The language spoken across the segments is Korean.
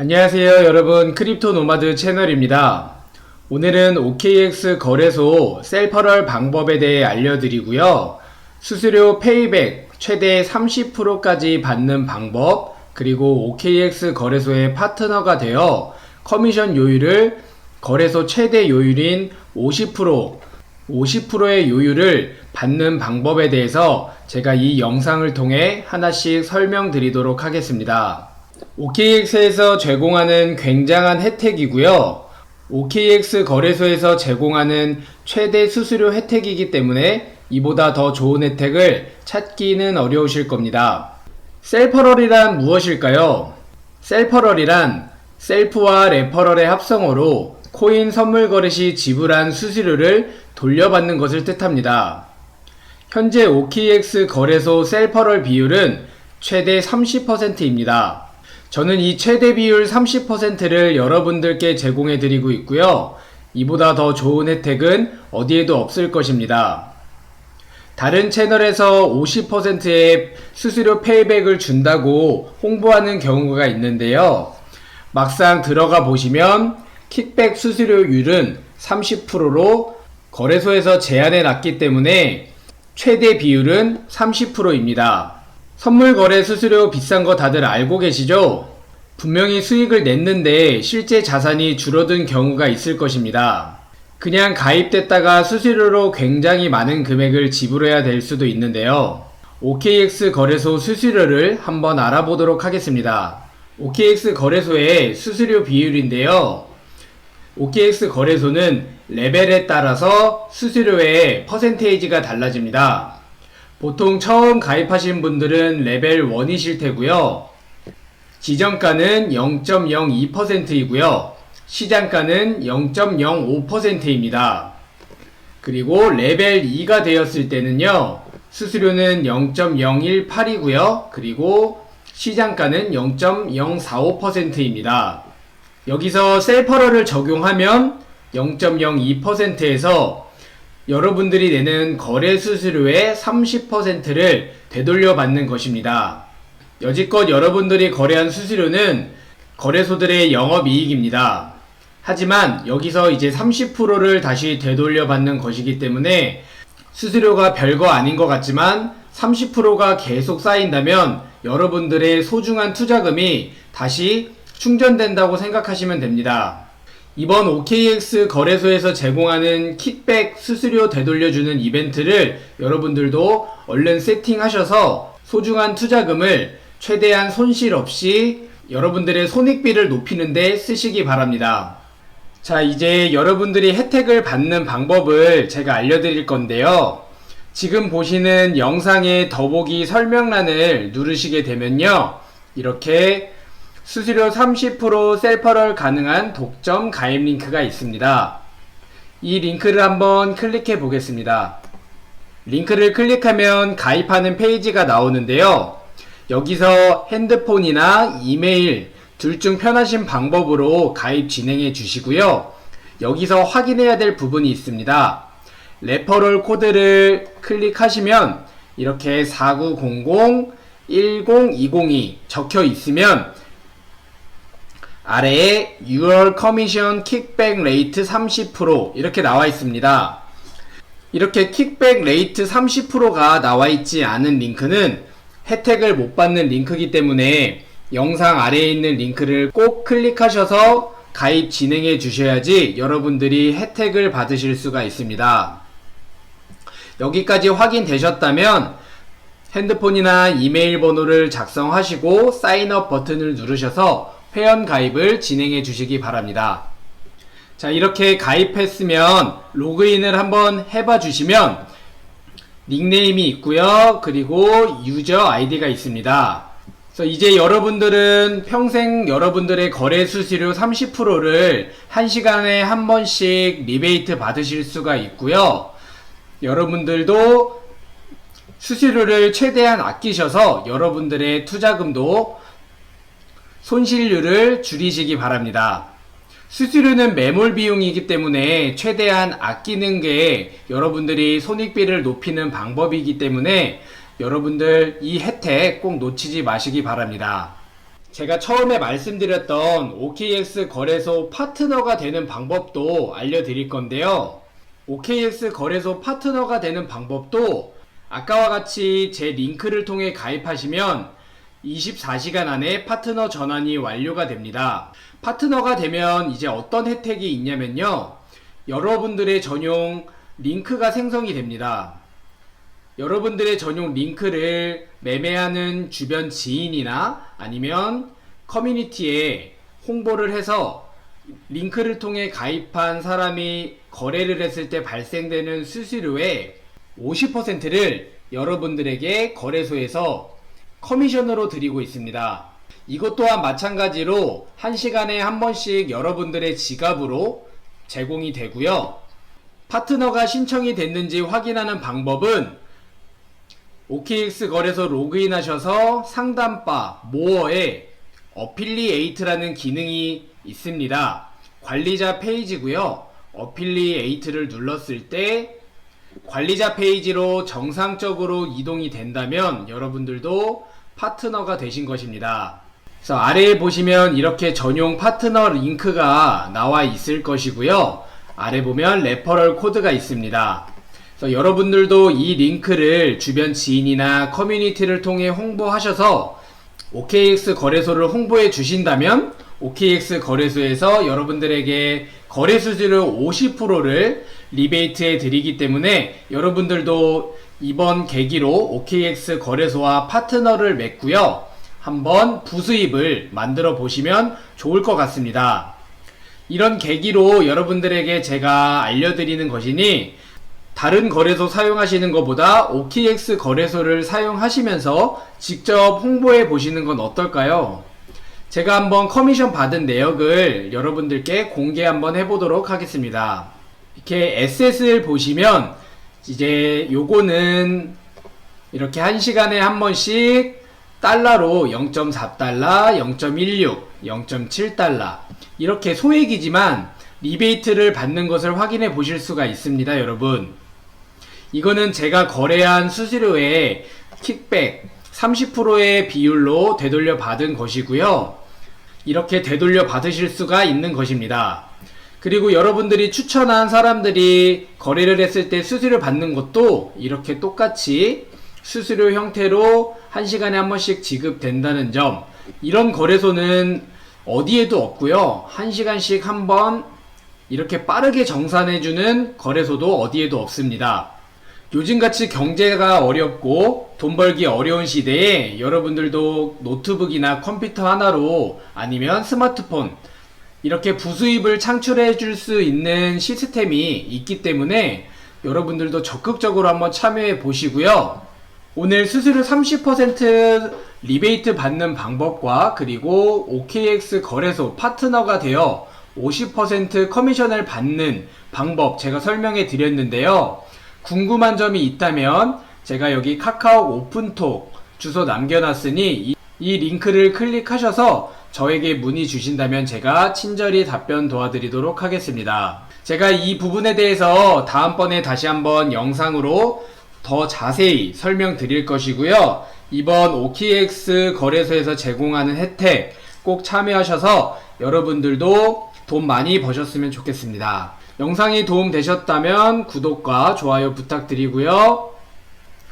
안녕하세요 여러분 크립토 노마드 채널입니다. 오늘은 OKX 거래소 셀퍼럴 방법에 대해 알려드리고요. 수수료 페이백 최대 30%까지 받는 방법 그리고 OKX 거래소의 파트너가 되어 커미션 요율을 거래소 최대 요율인 50% 50%의 요율을 받는 방법에 대해서 제가 이 영상을 통해 하나씩 설명드리도록 하겠습니다. OKX에서 제공하는 굉장한 혜택이고요. OKX 거래소에서 제공하는 최대 수수료 혜택이기 때문에 이보다 더 좋은 혜택을 찾기는 어려우실 겁니다. 셀퍼럴이란 무엇일까요? 셀퍼럴이란 셀프와 레퍼럴의 합성어로 코인 선물 거래 시 지불한 수수료를 돌려받는 것을 뜻합니다. 현재 OKX 거래소 셀퍼럴 비율은 최대 30%입니다. 저는 이 최대 비율 30%를 여러분들께 제공해 드리고 있고요. 이보다 더 좋은 혜택은 어디에도 없을 것입니다. 다른 채널에서 50%의 수수료 페이백을 준다고 홍보하는 경우가 있는데요. 막상 들어가 보시면 킥백 수수료율은 30%로 거래소에서 제한해 놨기 때문에 최대 비율은 30%입니다. 선물 거래 수수료 비싼 거 다들 알고 계시죠? 분명히 수익을 냈는데 실제 자산이 줄어든 경우가 있을 것입니다. 그냥 가입됐다가 수수료로 굉장히 많은 금액을 지불해야 될 수도 있는데요. OKX 거래소 수수료를 한번 알아보도록 하겠습니다. OKX 거래소의 수수료 비율인데요. OKX 거래소는 레벨에 따라서 수수료의 퍼센테이지가 달라집니다. 보통 처음 가입하신 분들은 레벨 1이실 테고요. 지정가는 0.02%이고요. 시장가는 0.05%입니다. 그리고 레벨 2가 되었을 때는요. 수수료는 0.018이고요. 그리고 시장가는 0.045%입니다. 여기서 셀퍼럴을 적용하면 0.02%에서 여러분들이 내는 거래 수수료의 30%를 되돌려 받는 것입니다. 여지껏 여러분들이 거래한 수수료는 거래소들의 영업이익입니다. 하지만 여기서 이제 30%를 다시 되돌려 받는 것이기 때문에 수수료가 별거 아닌 것 같지만 30%가 계속 쌓인다면 여러분들의 소중한 투자금이 다시 충전된다고 생각하시면 됩니다. 이번 OKX 거래소에서 제공하는 킥백 수수료 되돌려주는 이벤트를 여러분들도 얼른 세팅하셔서 소중한 투자금을 최대한 손실 없이 여러분들의 손익비를 높이는데 쓰시기 바랍니다. 자, 이제 여러분들이 혜택을 받는 방법을 제가 알려드릴 건데요. 지금 보시는 영상의 더보기 설명란을 누르시게 되면요. 이렇게 수수료 30% 셀퍼럴 가능한 독점 가입 링크가 있습니다. 이 링크를 한번 클릭해 보겠습니다. 링크를 클릭하면 가입하는 페이지가 나오는데요. 여기서 핸드폰이나 이메일 둘 중 편하신 방법으로 가입 진행해 주시고요. 여기서 확인해야 될 부분이 있습니다. 레퍼럴 코드를 클릭하시면 이렇게 4900 10202 적혀 있으면 아래에 Your Commission Kickback Rate 30% 이렇게 나와 있습니다. 이렇게 킥백 레이트 30%가 나와 있지 않은 링크는 혜택을 못 받는 링크이기 때문에 영상 아래에 있는 링크를 꼭 클릭하셔서 가입 진행해 주셔야지 여러분들이 혜택을 받으실 수가 있습니다. 여기까지 확인되셨다면 핸드폰이나 이메일 번호를 작성하시고 사인업 버튼을 누르셔서 회원 가입을 진행해 주시기 바랍니다. 자, 이렇게 가입했으면 로그인을 한번 해봐 주시면 닉네임이 있고요. 그리고 유저 아이디가 있습니다. 그래서 이제 여러분들은 평생 여러분들의 거래 수수료 30%를 한 시간에 한 번씩 리베이트 받으실 수가 있고요. 여러분들도 수수료를 최대한 아끼셔서 여러분들의 투자금도 손실률을 줄이시기 바랍니다. 수수료는 매몰 비용이기 때문에 최대한 아끼는 게 여러분들이 손익비를 높이는 방법이기 때문에 여러분들 이 혜택 꼭 놓치지 마시기 바랍니다. 제가 처음에 말씀드렸던 OKX 거래소 파트너가 되는 방법도 알려드릴 건데요. OKX 거래소 파트너가 되는 방법도 아까와 같이 제 링크를 통해 가입하시면 24시간 안에 파트너 전환이 완료가 됩니다. 파트너가 되면 이제 어떤 혜택이 있냐면요. 여러분들의 전용 링크가 생성이 됩니다. 여러분들의 전용 링크를 매매하는 주변 지인이나 아니면 커뮤니티에 홍보를 해서 링크를 통해 가입한 사람이 거래를 했을 때 발생되는 수수료의 50%를 여러분들에게 거래소에서 커미션으로 드리고 있습니다. 이것 또한 마찬가지로 1시간에 한 번씩 여러분들의 지갑으로 제공이 되고요. 파트너가 신청이 됐는지 확인하는 방법은 OKX 거래소 로그인하셔서 상담바 모어에 어필리에이트라는 기능이 있습니다. 관리자 페이지고요. 어필리에이트를 눌렀을 때 관리자 페이지로 정상적으로 이동이 된다면 여러분들도 파트너가 되신 것입니다. 그래서 아래에 보시면 이렇게 전용 파트너 링크가 나와 있을 것이고요. 아래 보면 레퍼럴 코드가 있습니다. 그래서 여러분들도 이 링크를 주변 지인이나 커뮤니티를 통해 홍보하셔서 OKX 거래소를 홍보해 주신다면 OKX 거래소에서 여러분들에게 거래 수수료 50%를 리베이트해 드리기 때문에 여러분들도 이번 계기로 OKX 거래소와 파트너를 맺고요. 한번 부수입을 만들어 보시면 좋을 것 같습니다. 이런 계기로 여러분들에게 제가 알려드리는 것이니 다른 거래소 사용하시는 것보다 OKX 거래소를 사용하시면서 직접 홍보해 보시는 건 어떨까요? 제가 한번 커미션 받은 내역을 여러분들께 공개 한번 해보도록 하겠습니다. 이렇게 SS를 보시면 이제 요거는 이렇게 한 시간에 한 번씩 달러로 0.4달러, 0.16, 0.7달러 이렇게 소액이지만 리베이트를 받는 것을 확인해 보실 수가 있습니다, 여러분. 이거는 제가 거래한 수수료의 킥백 30%의 비율로 되돌려 받은 것이고요. 이렇게 되돌려 받으실 수가 있는 것입니다. 그리고 여러분들이 추천한 사람들이 거래를 했을 때 수수료 받는 것도 이렇게 똑같이 수수료 형태로 한 시간에 한 번씩 지급된다는 점. 이런 거래소는 어디에도 없고요. 한 시간씩 한 번 이렇게 빠르게 정산해주는 거래소도 어디에도 없습니다. 요즘같이 경제가 어렵고 돈 벌기 어려운 시대에 여러분들도 노트북이나 컴퓨터 하나로 아니면 스마트폰 이렇게 부수입을 창출해 줄 수 있는 시스템이 있기 때문에 여러분들도 적극적으로 한번 참여해 보시고요. 오늘 수수료 30% 리베이트 받는 방법과 그리고 OKX 거래소 파트너가 되어 50% 커미션을 받는 방법 제가 설명해 드렸는데요. 궁금한 점이 있다면 제가 여기 카카오 오픈톡 주소 남겨놨으니 이, 이 링크를 클릭하셔서 저에게 문의 주신다면 제가 친절히 답변 도와드리도록 하겠습니다. 제가 이 부분에 대해서 다음번에 다시 한번 영상으로 더 자세히 설명드릴 것이고요. 이번 OKX 거래소에서 제공하는 혜택 꼭 참여하셔서 여러분들도 돈 많이 버셨으면 좋겠습니다. 영상이 도움 되셨다면 구독과 좋아요 부탁드리고요.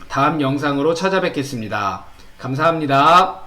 다음 영상으로 찾아뵙겠습니다. 감사합니다.